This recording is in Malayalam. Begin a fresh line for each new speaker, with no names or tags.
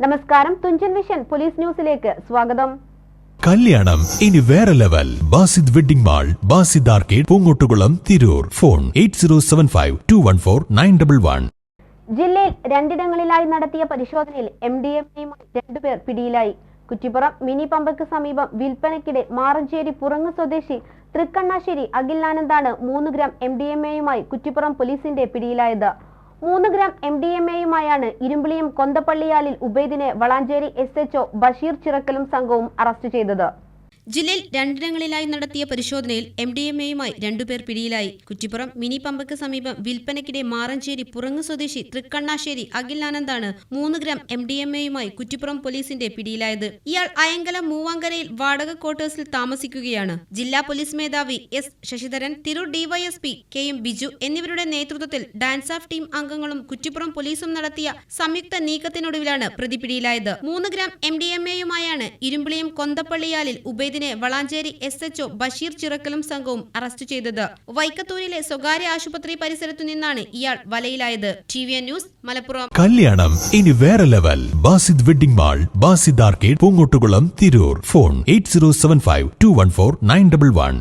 നമസ്കാരം തുഞ്ചൻ വിഷൻ പോലീസ് ന്യൂസിലേക്ക് സ്വാഗതം.
കല്യാണം ഇനി വേറെ level. Basid wedding mall Basid arcade Poongottukulam Tirur. Phone eight zero seven five two one four nine double one.
ജില്ലയിൽ രണ്ടിടങ്ങളിലായി നടത്തിയ പരിശോധനയിൽ എം ഡി എം എയുമായി രണ്ടുപേർ പിടിയിലായി. കുറ്റിപ്പുറം മിനി പമ്പയ്ക്ക് സമീപം വിൽപ്പനയ്ക്കിടെ മാറഞ്ചേരി പുറങ്ങ് സ്വദേശി തൃക്കണ്ണാശ്ശേരി അഖിലാനന്ദാണ് മൂന്ന് ഗ്രാം എം ഡി എം എയുമായി കുറ്റിപ്പുറം പോലീസിന്റെ പിടിയിലായത്. മൂന്ന് ഗ്രാം എം ഡി എം എയുമായാണ് ഇരുമ്പിളിയും കൊന്തപ്പള്ളിയാലിൽ ഉബൈദിനെ വളാഞ്ചേരി എസ് എച്ച്ഒ ബഷീർ ചിറക്കലും സംഘവും അറസ്റ്റ് ചെയ്തത്.
ജില്ലയിൽ രണ്ടിടങ്ങളിലായി നടത്തിയ പരിശോധനയിൽ എം ഡി എം എയുമായി രണ്ടുപേർ പിടിയിലായി. കുറ്റിപ്പുറം മിനി പമ്പയ്ക്ക് സമീപം വിൽപ്പനയ്ക്കിടെ മാറഞ്ചേരി പുറങ്ങ് സ്വദേശി തൃക്കണ്ണാശ്ശേരി അഖിൽ ആനന്ദാണ് മൂന്ന് ഗ്രാം എം ഡി എം എയുമായി കുറ്റിപ്പുറം പോലീസിന്റെ പിടിയിലായത്. ഇയാൾ അയങ്കലം മൂവാങ്കരയിൽ വാടക ക്വാർട്ടേഴ്സിൽ താമസിക്കുകയാണ്. ജില്ലാ പോലീസ് മേധാവി S Sasidharan Tirur DYSP K M Biju എന്നിവരുടെ നേതൃത്വത്തിൽ ഡാൻസ് ഓഫ് ടീം അംഗങ്ങളും കുറ്റിപ്പുറം പോലീസും നടത്തിയ സംയുക്ത നീക്കത്തിനൊടുവിലാണ് പ്രതി പിടിയിലായത്. മൂന്ന് ഗ്രാം എം ഡി എം എയുമായാണ് ഇരുമ്പിളിയും കൊന്തപ്പള്ളിയാലിൽ ഉബൈദിനെ വളാഞ്ചേരി എസ് എച്ച്ഒ ബഷീർ ചിറക്കലും സംഘവും അറസ്റ്റ് ചെയ്തത്. വൈക്കത്തൂരിലെ സ്വകാര്യ ആശുപത്രി പരിസരത്തു നിന്നാണ് ഇയാൾ വലയിലായത്. T V news Malappuram.
കല്യാണം ഇനി വേറെ level. Basid wedding mall Basid arcade Poongottukulam Tirur. Phone eight zero seven five two one four nine double one.